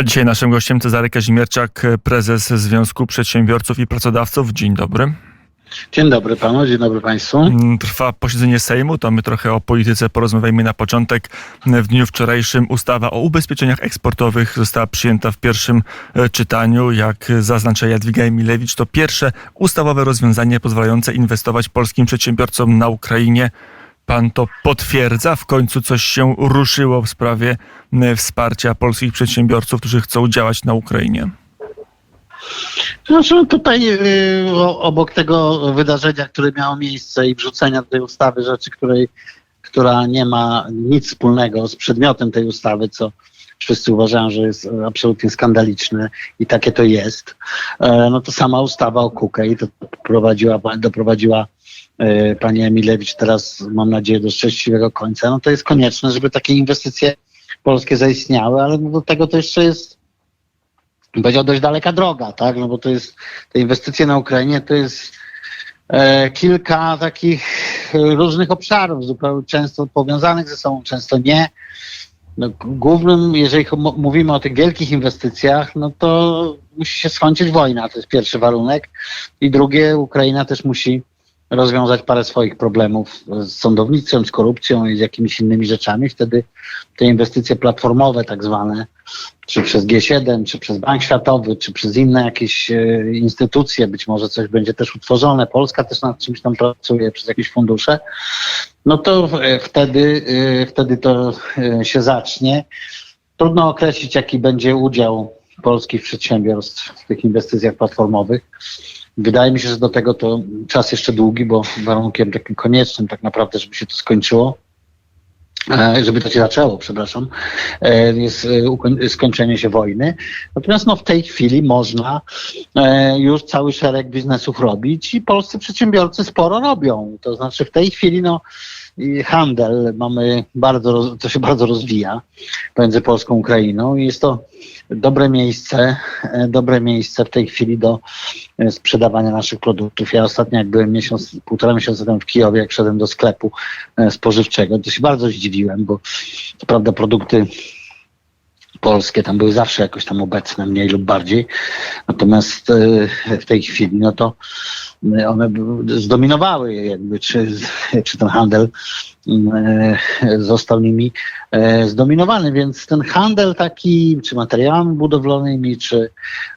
A dzisiaj naszym gościem Cezary Kazimierczak, prezes Związku Przedsiębiorców i Pracodawców. Dzień dobry. Dzień dobry panu, dzień dobry państwu. Mm, Trwa posiedzenie Sejmu, to my trochę o polityce porozmawiajmy na początek. W dniu wczorajszym ustawa o ubezpieczeniach eksportowych została przyjęta w pierwszym e, czytaniu. Jak zaznacza Jadwiga Emilewicz, to pierwsze ustawowe rozwiązanie pozwalające inwestować polskim przedsiębiorcom na Ukrainie. Pan to potwierdza? W końcu coś się ruszyło w sprawie e, wsparcia polskich przedsiębiorców, którzy chcą działać na Ukrainie. Znaczy tutaj y, o- obok tego wydarzenia, które miało miejsce i wrzucenia do tej ustawy rzeczy, której, która nie ma nic wspólnego z przedmiotem tej ustawy, co wszyscy uważają, że jest absolutnie skandaliczne i takie to jest, e, no to sama ustawa o KUKE i to doprowadziła, doprowadziła e, pani Emilewicz teraz, mam nadzieję, do szczęśliwego końca. No to jest konieczne, żeby takie inwestycje polskie zaistniały, ale do tego to jeszcze jest powiedział dość daleka droga, tak? No bo to jest, te inwestycje na Ukrainie to jest e, kilka takich e, różnych obszarów, zupełnie często powiązanych ze sobą, często nie. No, głównym, jeżeli mówimy o tych wielkich inwestycjach, no to musi się skończyć wojna, to jest pierwszy warunek. I drugie, Ukraina też musi rozwiązać parę swoich problemów z sądownictwem, z korupcją i z jakimiś innymi rzeczami. Wtedy te inwestycje platformowe, tak zwane, czy przez G7, czy przez Bank Światowy, czy przez inne jakieś e, instytucje, być może coś będzie też utworzone. Polska też nad czymś tam pracuje przez jakieś fundusze. No to e, wtedy, e, wtedy to się zacznie. Trudno określić, jaki będzie udział polskich przedsiębiorstw w tych inwestycjach platformowych. Wydaje mi się, że do tego to czas jeszcze długi, bo warunkiem takim koniecznym tak naprawdę, żeby się to skończyło, e, żeby to się zaczęło, przepraszam, e, jest e, skończenie się wojny. Natomiast no, w tej chwili można już cały szereg biznesów robić i polscy przedsiębiorcy sporo robią. To znaczy w tej chwili no, handel mamy bardzo, to się bardzo rozwija pomiędzy Polską a Ukrainą i jest to dobre miejsce, e, dobre miejsce w tej chwili do e, sprzedawania naszych produktów. Ja ostatnio jak byłem miesiąc, półtora miesiąca temu w Kijowie, jak szedłem do sklepu e, spożywczego, to się bardzo zdziwiłem, bo co prawda produkty polskie tam były zawsze jakoś tam obecne, mniej lub bardziej. Natomiast e, w tej chwili, no to e, one zdominowały jakby, czy, czy ten handel e, został nimi zdominowany, więc ten handel taki, czy materiałami budowlanymi, czy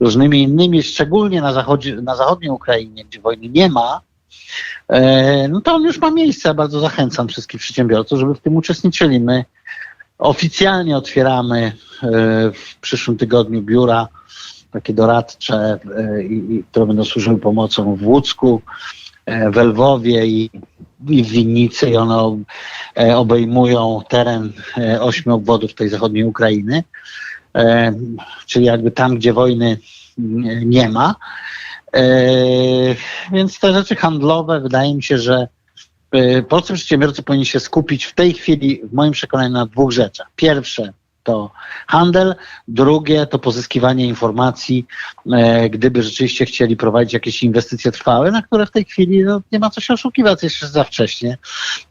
różnymi innymi, szczególnie na, zachodzie, na zachodniej Ukrainie, gdzie wojny nie ma, no to on już ma miejsce. Bardzo zachęcam wszystkich przedsiębiorców, żeby w tym uczestniczyli. My oficjalnie otwieramy w przyszłym tygodniu biura takie doradcze, e, które będą służyły pomocą w Łódzku, e, w Lwowie i, i w Winnicy i one e, obejmują teren e, ośmiu obwodów tej zachodniej Ukrainy, e, czyli jakby tam, gdzie wojny nie- ma. E, Więc te rzeczy handlowe wydaje mi się, że e, polscy przedsiębiorcy powinni się skupić w tej chwili, w moim przekonaniu, na dwóch rzeczach. Pierwsze to handel, drugie to pozyskiwanie informacji, e, gdyby rzeczywiście chcieli prowadzić jakieś inwestycje trwałe, na które w tej chwili no, nie ma co się oszukiwać, jeszcze za wcześnie.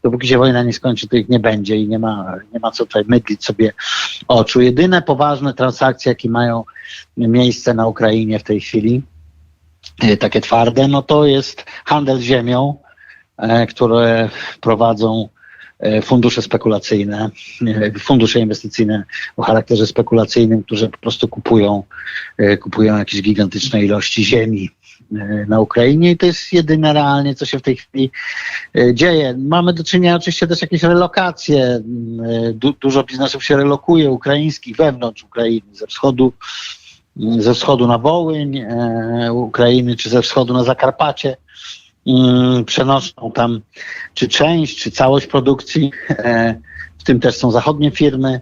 Dopóki się wojna nie skończy, to ich nie będzie i nie ma, nie ma co tutaj mydlić sobie oczu. Jedyne poważne transakcje, jakie mają miejsce na Ukrainie w tej chwili, e, takie twarde, no to jest handel ziemią, e, które prowadzą fundusze spekulacyjne, e, fundusze inwestycyjne o charakterze spekulacyjnym, które po prostu kupują, e, kupują jakieś gigantyczne ilości ziemi e, na Ukrainie i to jest jedyne realnie, co się w tej chwili e, dzieje. Mamy do czynienia oczywiście też jakieś relokacje. e, Du, dużo biznesów się relokuje ukraińskich wewnątrz Ukrainy, ze wschodu, ze wschodu na Wołyń e, Ukrainy, czy ze wschodu na Zakarpacie. Mm, Przenoszą tam czy część, czy całość produkcji. E, w tym też są zachodnie firmy,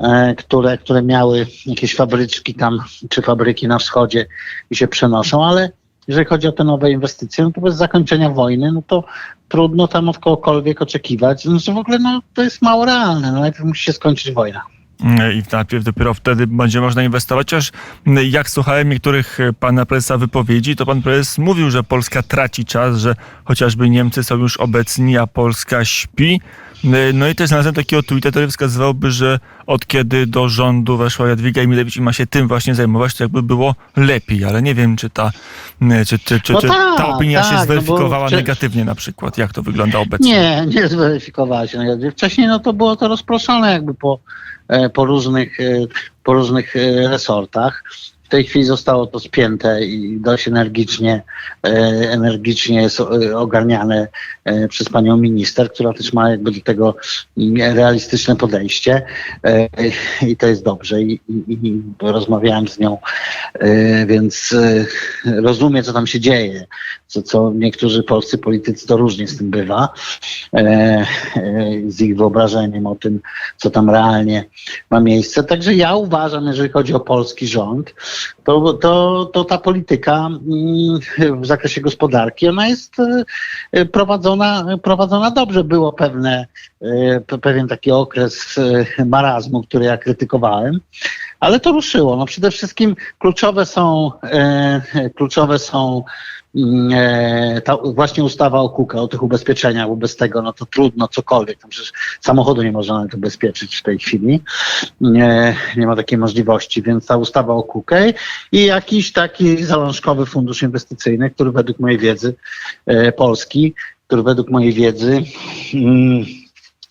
e, które, które miały jakieś fabryczki tam, czy fabryki na wschodzie i się przenoszą, ale jeżeli chodzi o te nowe inwestycje, no to bez zakończenia wojny, no to trudno tam od kogokolwiek oczekiwać. No, że w ogóle no, to jest mało realne. No, najpierw musi się skończyć wojna. I najpierw dopiero wtedy będzie można inwestować. Chociaż jak słuchałem niektórych e, pana prezesa wypowiedzi, to pan prezes mówił, że Polska traci czas, że chociażby Niemcy są już obecni, a Polska śpi. Y, No i też znalazłem takiego tweeta, który wskazywałby, że od kiedy do rządu weszła Jadwiga Emilewicz i ma się tym właśnie zajmować, to jakby było lepiej, ale nie wiem, czy ta, y, czy, czy, czy, No czy tak, ta opinia się tak, no bo zweryfikowała negatywnie na przykład. Jak to wygląda obecnie? Nie, nie zweryfikowała się. Wcześniej no, to było to rozproszone jakby po, e, po, różnych, e, po różnych e, resortach. W tej chwili zostało to spięte i dość energicznie, e, energicznie jest e, ogarniane e, przez panią minister, która też ma jakby do tego mm, realistyczne podejście i to jest dobrze i, i, rozmawiałem z nią, więc rozumiem, co tam się dzieje, co, co niektórzy polscy politycy to różnie z tym bywa, z ich wyobrażeniem o tym, co tam realnie ma miejsce. Także ja uważam, jeżeli chodzi o polski rząd, to, to, to ta polityka mm, w zakresie gospodarki, ona jest e, prowadzona, prowadzona dobrze. Było pewne, e, pe- pewien taki okres e, marazmu, który ja krytykowałem, ale to ruszyło. No przede wszystkim kluczowe są, e, kluczowe są mm, e, ta właśnie ustawa o KUKA, o tych ubezpieczeniach, bo bez tego no to trudno cokolwiek. Tam przecież samochodu nie można nawet ubezpieczyć w tej chwili. Nie, ma takiej możliwości, więc ta ustawa o KUKE i jakiś taki zalążkowy fundusz inwestycyjny, który według mojej wiedzy e, polski, który według mojej wiedzy mm,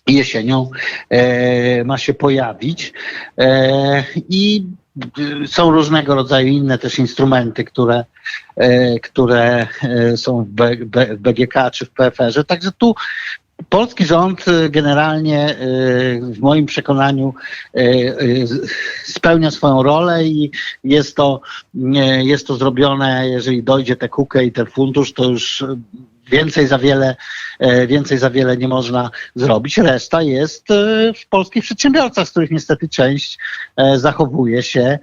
jesienią e, ma się pojawić e, i y, są różnego rodzaju inne też instrumenty, które, e, które e, są w, BGK czy w PFR-ze. Także tu polski rząd generalnie e, w moim przekonaniu e, e, spełnia swoją rolę i jest to, jest to zrobione, jeżeli dojdzie te kukę i ten fundusz, to już więcej za wiele, e, więcej za wiele nie można zrobić. Reszta jest e, w polskich przedsiębiorcach, z których niestety część e, zachowuje się,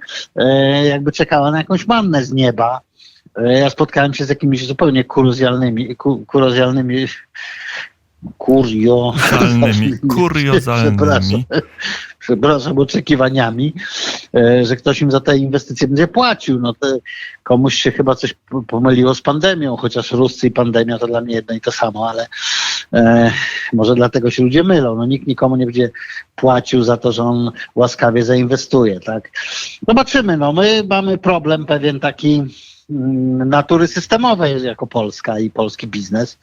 jakby czekała na jakąś mannę z nieba. Ja spotkałem się z jakimiś zupełnie kurozjalnymi, ku, kurozjalnymi kurio, Kuriozalnymi, kuriozalnymi. Przepraszam. Przepraszam, oczekiwaniami, że ktoś im za te inwestycje będzie płacił. No to komuś się chyba coś pomyliło z pandemią, chociaż Ruscy i pandemia to dla mnie jedno i to samo, ale e, może dlatego się ludzie mylą. No nikt nikomu nie będzie płacił za to, że on łaskawie zainwestuje, tak? Zobaczymy, no my mamy problem pewien taki mm, natury systemowej jako Polska i polski biznes,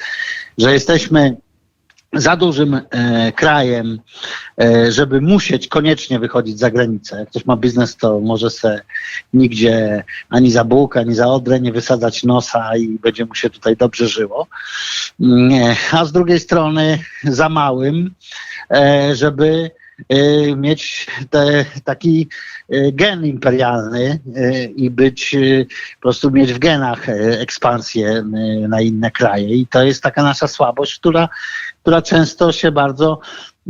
że jesteśmy za dużym e, krajem, e, żeby musieć koniecznie wychodzić za granicę. Jak ktoś ma biznes, to może se nigdzie ani za Bóg, ani za Odrę nie wysadzać nosa i będzie mu się tutaj dobrze żyło. Nie. A z drugiej strony za małym, e, żeby e, mieć te, taki e, gen imperialny e, i być e, po prostu mieć w genach e, ekspansję e, na inne kraje. I to jest taka nasza słabość, która, która często się bardzo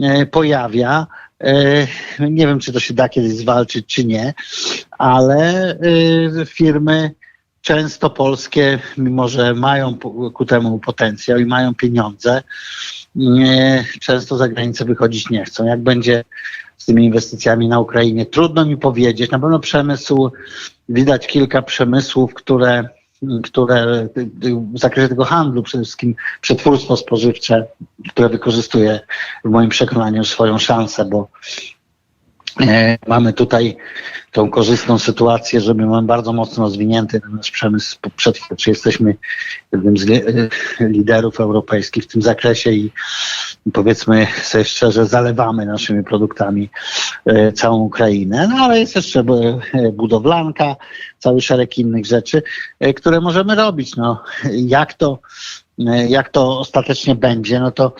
e, pojawia. E, Nie wiem, czy to się da kiedyś zwalczyć, czy nie, ale e, firmy często polskie, mimo że mają ku temu potencjał i mają pieniądze, często za granicę wychodzić nie chcą. Jak będzie z tymi inwestycjami na Ukrainie? Trudno mi powiedzieć. Na pewno przemysł, widać kilka przemysłów, które, które w zakresie tego handlu, przede wszystkim przetwórstwo spożywcze, które wykorzystuje w moim przekonaniu swoją szansę, bo e, mamy tutaj tą korzystną sytuację, że my mamy bardzo mocno rozwinięty nasz przemysł przetwórczy. Jesteśmy jednym z li- liderów europejskich w tym zakresie i powiedzmy sobie szczerze, zalewamy naszymi produktami e, całą Ukrainę. No ale jest jeszcze e, budowlanka, cały szereg innych rzeczy, e, które możemy robić. No, jak to e, jak to ostatecznie będzie, no to,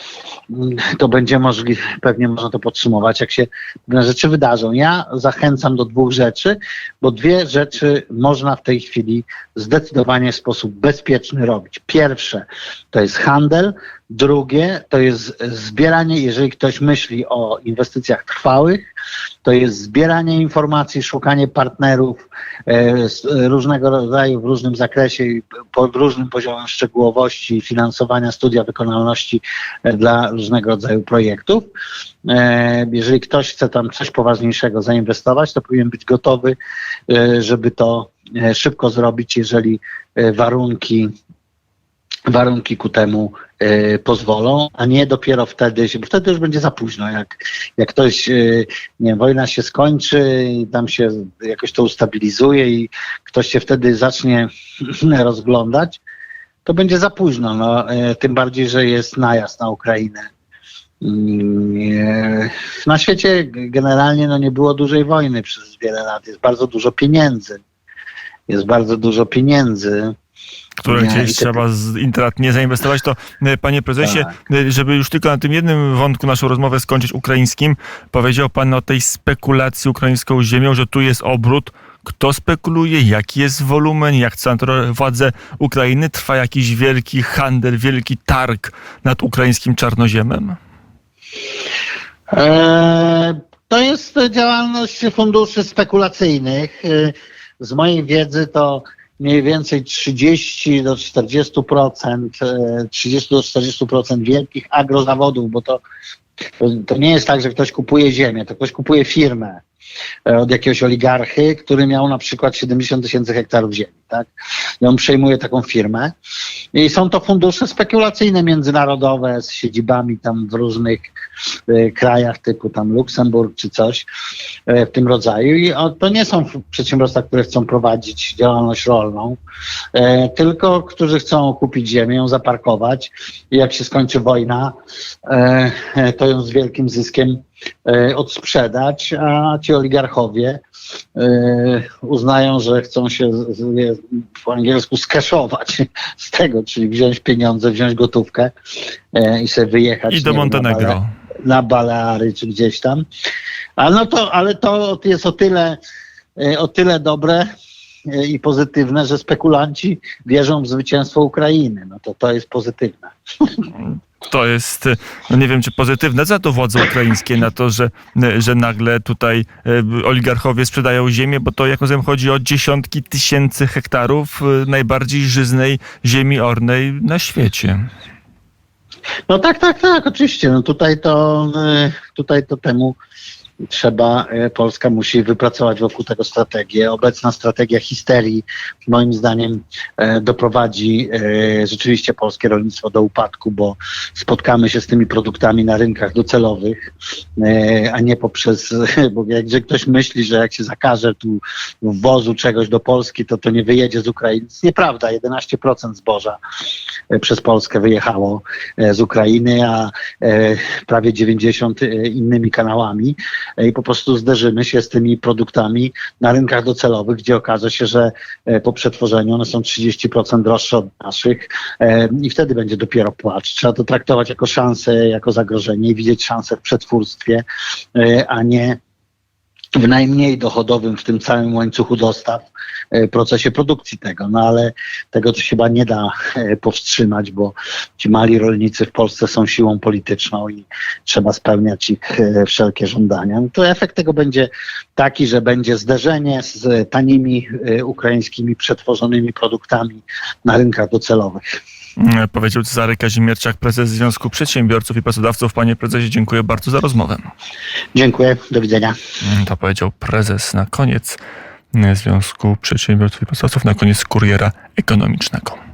mm, to będzie możliwe, pewnie można to podsumować, jak się pewne rzeczy wydarzą. Ja zachęcam do dwóch rzeczy, bo dwie rzeczy można w tej chwili zdecydowanie w sposób bezpieczny robić. Pierwsze to jest handel, drugie to jest zbieranie, jeżeli ktoś myśli o inwestycjach trwałych, to jest zbieranie informacji, szukanie partnerów e, różnego rodzaju, w różnym zakresie i pod różnym poziomem szczegółowości finansowania studia wykonalności e, dla różnego rodzaju projektów. E, Jeżeli ktoś chce tam coś poważniejszego zainwestować, to powinien być gotowy, żeby to szybko zrobić, jeżeli warunki warunki ku temu e, pozwolą, a nie dopiero wtedy, się- bo wtedy już będzie za późno. Jak, jak ktoś, e, nie wiem, wojna się skończy i tam się jakoś to ustabilizuje i ktoś się wtedy zacznie rozglądać, to będzie za późno. No, e, tym bardziej, że jest najazd na Ukrainę. Mm, Na świecie generalnie no, nie było dużej wojny przez wiele lat. Jest bardzo dużo pieniędzy. Jest bardzo dużo pieniędzy. Które Nie, gdzieś trzeba z, intratnie zainwestować, to e, panie prezesie, Tak. e, żeby już tylko na tym jednym wątku naszą rozmowę skończyć ukraińskim, powiedział pan o tej spekulacji ukraińską ziemią, że tu jest obrót. Kto spekuluje, jaki jest wolumen, jak chcą władze Ukrainy? Trwa jakiś wielki handel, wielki targ nad ukraińskim czarnoziemem? E, To jest działalność funduszy spekulacyjnych. E, Z mojej wiedzy to mniej więcej 30 do 40%, e, 30 do 40% wielkich agrozawodów, bo to, to, nie jest tak, że ktoś kupuje ziemię, to ktoś kupuje firmę. e, od jakiegoś oligarchy, który miał na przykład 70 tysięcy hektarów ziemi, tak? I on przejmuje taką firmę. I są to fundusze spekulacyjne międzynarodowe z siedzibami tam w różnych e, krajach typu tam Luksemburg czy coś e, w tym rodzaju. I o, to nie są przedsiębiorstwa, które chcą prowadzić działalność rolną, e, tylko którzy chcą kupić ziemię, ją zaparkować i jak się skończy wojna, e, e, to ją z wielkim zyskiem e, odsprzedać, a ci oligarchowie e, uznają, że chcą się po angielsku skeszować z tego, czyli wziąć pieniądze, wziąć gotówkę e, i sobie wyjechać I do Montenegro. na Baleary czy gdzieś tam. A no to, ale to jest o tyle, e, o tyle dobre e, i pozytywne, że spekulanci wierzą w zwycięstwo Ukrainy. No to to jest pozytywne. To jest, e, no nie wiem czy pozytywne za to władze ukraińskie na to, że, e, że nagle tutaj e, oligarchowie sprzedają ziemię, bo to jak rozumiem chodzi o dziesiątki tysięcy hektarów najbardziej żyznej ziemi ornej na świecie. No tak, tak, tak, oczywiście. No tutaj to, tutaj to temu trzeba, e, Polska musi wypracować wokół tego strategię. Obecna strategia histerii moim zdaniem e, doprowadzi e, rzeczywiście polskie rolnictwo do upadku, bo spotkamy się z tymi produktami na rynkach docelowych, a nie poprzez, bo jak ktoś myśli, że jak się zakaże tu wwozu czegoś do Polski, to to nie wyjedzie z Ukrainy. To nieprawda, 11% zboża przez Polskę wyjechało z Ukrainy, a prawie 90 e, innymi kanałami i po prostu zderzymy się z tymi produktami na rynkach docelowych, gdzie okaże się, że e, po przetworzeniu one są 30% droższe od naszych e, i wtedy będzie dopiero płacz. Trzeba to traktować jako szansę, jako zagrożenie i widzieć szansę w przetwórstwie, e, a nie w najmniej dochodowym w tym całym łańcuchu dostaw e, procesie produkcji tego. No ale tego chyba nie da e, powstrzymać, bo ci mali rolnicy w Polsce są siłą polityczną i trzeba spełniać ich e, wszelkie żądania. No to efekt tego będzie taki, że będzie zderzenie z tanimi ukraińskimi przetworzonymi produktami na rynkach docelowych. E, Powiedział Cezary Kazimierczak, prezes Związku Przedsiębiorców i Pracodawców. Panie prezesie, dziękuję bardzo za rozmowę. Dziękuję, do widzenia. Mm, To powiedział prezes na koniec e, Związku Przedsiębiorców i Pracodawców, na koniec kuriera ekonomicznego.